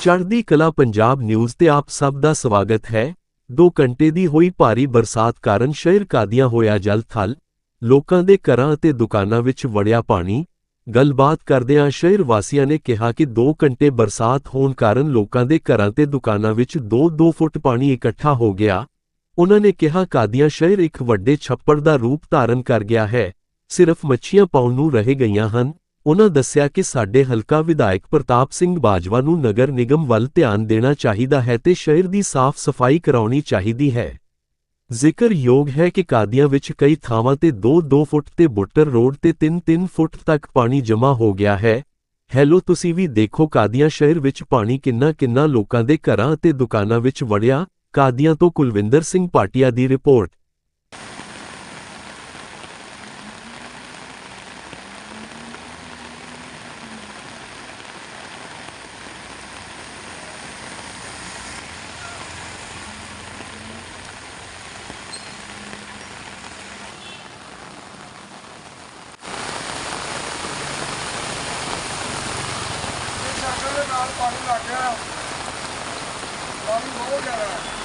ਚੜ੍ਹਦੀ ਕਲਾ ਪੰਜਾਬ ਨਿਊਜ਼ ਤੇ ਆਪ ਸਭ ਦਾ ਸਵਾਗਤ ਹੈ। 2 ਘੰਟੇ ਦੀ ਹੋਈ ਭਾਰੀ ਬਰਸਾਤ ਕਾਰਨ ਸ਼ਹਿਰ ਕਾਦੀਆਂ ਹੋਇਆ ਜਲ ਥਲ, ਲੋਕਾਂ ਦੇ ਘਰਾਂ ਅਤੇ ਦੁਕਾਨਾਂ ਵਿੱਚ ਵੜਿਆ ਪਾਣੀ। ਗੱਲਬਾਤ ਕਰਦਿਆਂ ਸ਼ਹਿਰ ਵਾਸੀਆਂ ਨੇ ਕਿਹਾ ਕਿ 2 ਘੰਟੇ ਬਰਸਾਤ ਹੋਣ ਕਾਰਨ ਲੋਕਾਂ ਦੇ ਘਰਾਂ ਤੇ ਦੁਕਾਨਾਂ ਵਿੱਚ 2-2 ਫੁੱਟ ਪਾਣੀ ਇਕੱਠਾ ਹੋ ਗਿਆ। ਉਹਨਾਂ ਨੇ ਕਿਹਾ, ਕਾਦੀਆਂ ਸ਼ਹਿਰ ਇੱਕ ਵੱਡੇ ਛੱਪੜ ਦਾ ਰੂਪ ਧਾਰਨ ਕਰ ਗਿਆ ਹੈ। ਸਿਰਫ ਮੱਛੀਆਂ ਪਾਉਣ ਨੂੰ ਰਹਿ ਗਈਆਂ ਹਨ। ਉਨ੍ਹਾਂ ਦੱਸਿਆ ਕਿ ਸਾਡੇ ਹਲਕਾ ਵਿਧਾਇਕ ਪ੍ਰਤਾਪ ਸਿੰਘ ਬਾਜਵਾ ਨੂੰ ਨਗਰ ਨਿਗਮ ਵੱਲ ਧਿਆਨ ਦੇਣਾ ਚਾਹੀਦਾ ਹੈ ਤੇ ਸ਼ਹਿਰ ਦੀ ਸਾਫ਼ ਸਫ਼ਾਈ ਕਰਾਉਣੀ ਚਾਹੀਦੀ ਹੈ। ਜ਼ਿਕਰਯੋਗ ਹੈ ਕਿ ਕਾਦੀਆਂ ਵਿੱਚ ਕਈ ਥਾਵਾਂ ਤੇ 2-2 ਫੁੱਟ ਤੇ ਬੁੱਟਰ ਰੋਡ ਤੇ 3-3 ਫੁੱਟ ਤੱਕ ਪਾਣੀ ਜਮ੍ਹਾਂ ਹੋ ਗਿਆ ਹੈ। ਹੈਲੋ, ਤੁਸੀਂ ਵੀ ਦੇਖੋ ਕਾਦੀਆਂ ਸ਼ਹਿਰ ਵਿੱਚ ਪਾਣੀ ਕਿੰਨਾ ਕਿੰਨਾ ਲੋਕਾਂ ਦੇ ਘਰਾਂ ਅਤੇ ਦੁਕਾਨਾਂ ਵਿੱਚ ਵੜਿਆ। ਕਾਦੀਆਂ ਤੋਂ ਕੁਲਵਿੰਦਰ ਸਿੰਘ ਪਾਟਿਆ ਦੀ ਰਿਪੋਰਟ ਇਹ ਸ਼ਟਰ ਦੇ ਨਾਲ ਪਾਣੀ ਲੱਗ ਗਿਆ। ਪਾਣੀ ਬਹੁਤ ਜ਼ਿਆਦਾ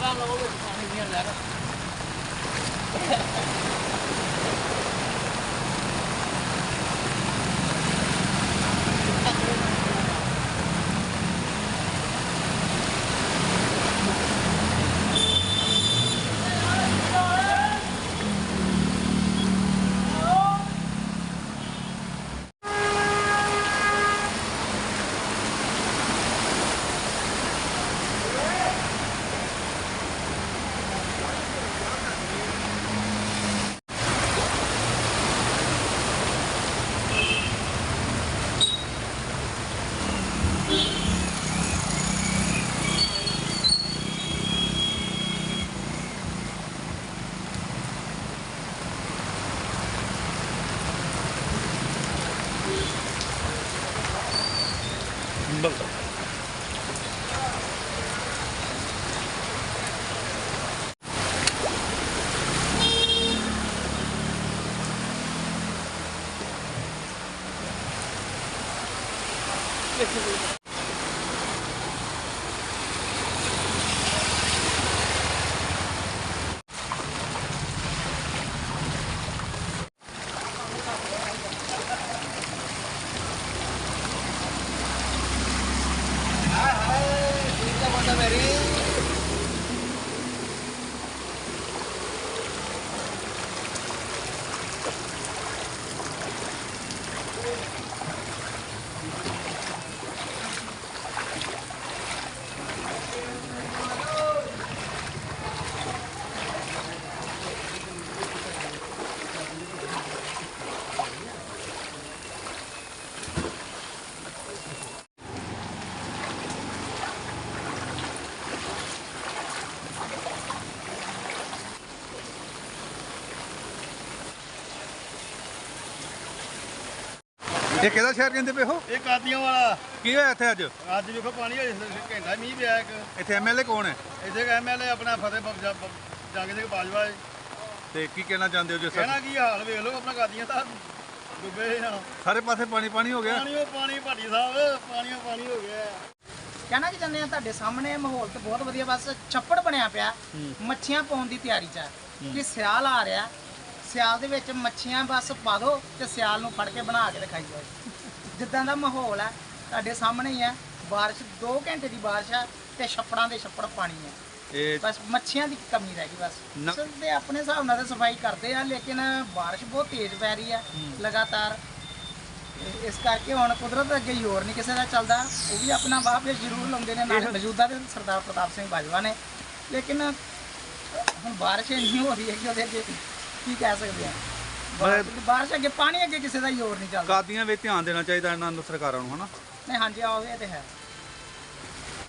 ਹੈ ਪਾਣੀ ਦੀਆਂ ਲਹਿਰਾਂ ਲਓ ਵਿੱਚ ਪਾਣੀ ਦੀਆਂ ਲਹਿਰਾਂ ਠੀਕ ਇਹ ਕਿਹਦਾ ਸ਼ਹਿਰ ਕਹਿੰਦੇ ਪਏ ਹੋ? ਇਹ ਕਾਦੀਆਂ ਵਾਲਾ। ਕੀ ਹੋਇਆ ਇੱਥੇ ਅੱਜ? ਅੱਜ ਵੇਖੋ ਪਾਣੀ ਹੋਇਆ ਘੰਟਾ ਮੀਂਹ ਪਿਆ ਇੱਕ। ਇੱਥੇ ਐਮਐਲਏ ਕੌਣ ਹੈ? ਇੱਥੇ ਐਮਐਲਏ ਆਪਣਾ ਫਤਿਹ ਜੰਗ ਸਿੰਘ ਬਾਜਵਾ ਹੈ। ਤੇ ਕੀ ਕਹਿਣਾ ਚਾਹੁੰਦੇ ਹੋ ਜੀ ਕਹਿਣਾ ਸਰ ਕੀ ਹਾਲ ਵੇਖ ਲਓ ਆਪਣਾ ਕਾਦੀਆਂ ਤਾਂ ਡੁੱਬੇ ਹਾਂ ਸਾਰੇ ਪਾਸੇ ਪਾਣੀ ਪਾਣੀ ਹੋ ਗਿਆ? ਪਾਣੀ ਉਹ ਪਾਣੀ ਭਾਟੀ ਸਾਹਿਬ ਪਾਣੀ ਉਹ ਪਾਣੀ ਹੋ ਗਿਆ। ਕਹਿਣਾ ਕੀ ਚਾਹੁੰਦੇ ਆ ਤੁਹਾਡੇ ਸਾਹਮਣੇ ਮਾਹੌਲ ਤੇ ਬਹੁਤ ਵਧੀਆ ਬਸ ਛੱਪੜ ਬਣਿਆ ਪਿਆ। ਮੱਛੀਆਂ ਪਾਉਣ ਦੀ ਤਿਆਰੀ 'ਚ ਹੈ। ਕਿ ਸਿਆਲ ਆ ਰਿਹਾ ਸਿਆਲ ਦੇ ਵਿੱਚ ਮੱਛੀਆਂ ਬਸ ਪਾ ਦਿਓ ਤੇ ਸਿਆਲ ਨੂੰ ਫੜ ਕੇ ਬਣਾ ਕੇ ਦਿਖਾਈ ਜਾਓ ਜਿੱਦਾਂ ਦਾ ਮਾਹੌਲ ਹੈ ਤੁਹਾਡੇ ਸਾਹਮਣੇ ਹੀ ਹੈ। ਬਾਰਿਸ਼ 2 ਘੰਟੇ ਦੀ ਬਾਰਿਸ਼ ਹੈ ਤੇ ਛੱਪੜਾਂ ਦੇ ਛੱਪੜ ਪਾਣੀ ਹੈ। ਇਹ ਬਸ ਮੱਛੀਆਂ ਦੀ ਕਮੀ ਰਹਿ ਗਈ ਬਸ। ਸਰ ਤੇ ਆਪਣੇ ਹਿਸਾਬ ਨਾਲ ਤਾਂ ਸਫ਼ਾਈ ਕਰਦੇ ਆ ਲੇਕਿਨ ਬਾਰਿਸ਼ ਬਹੁਤ ਤੇਜ਼ ਪੈ ਰਹੀ ਹੈ ਲਗਾਤਾਰ। ਇਸ ਕਰਕੇ ਹੁਣ ਕੁਦਰਤ ਅੱਗੇ ਹੀ ਹੋਰ ਨਹੀਂ ਕਿਸੇ ਦਾ ਚੱਲਦਾ। ਉਹ ਵੀ ਆਪਣਾ ਬਾਪ ਇਹ ਜ਼ਰੂਰ ਲਾਉਂਦੇ ਨੇ। ਨਾਲ ਮੌਜੂਦਾ ਦੇ ਸਰਦਾਰ ਪ੍ਰਤਾਪ ਸਿੰਘ ਬਾਜਵਾ ਨੇ। ਲੇਕਿਨ ਹੁਣ ਬਾਰਿਸ਼ ਇੰਨੀ ਹੋ ਰਹੀ ਹੈ ਕਿ ਉਹਦੇ ਅੱਗੇ ਕੀ ਕਹਿ ਸਕਦੇ ਆ? ਬਾਰਿਸ਼ ਬਾਰਿਸ਼ ਅੱਗੇ ਪਾਣੀ ਅੱਗੇ ਕਿਸੇ ਦਾ ਹੀ ਹੋਰ ਨਹੀਂ ਚੱਲਦਾ। ਕਾਦੀਆਂ ਵਿੱਚ ਧਿਆਨ ਦੇਣਾ ਚਾਹੀਦਾ ਇਹਨਾਂ ਨੂੰ ਸਰਕਾਰਾਂ ਨੂੰ ਹਨਾ? ਨਹੀਂ ਹਾਂਜੀ ਆਓ ਇਹ ਤੇ ਹੈ।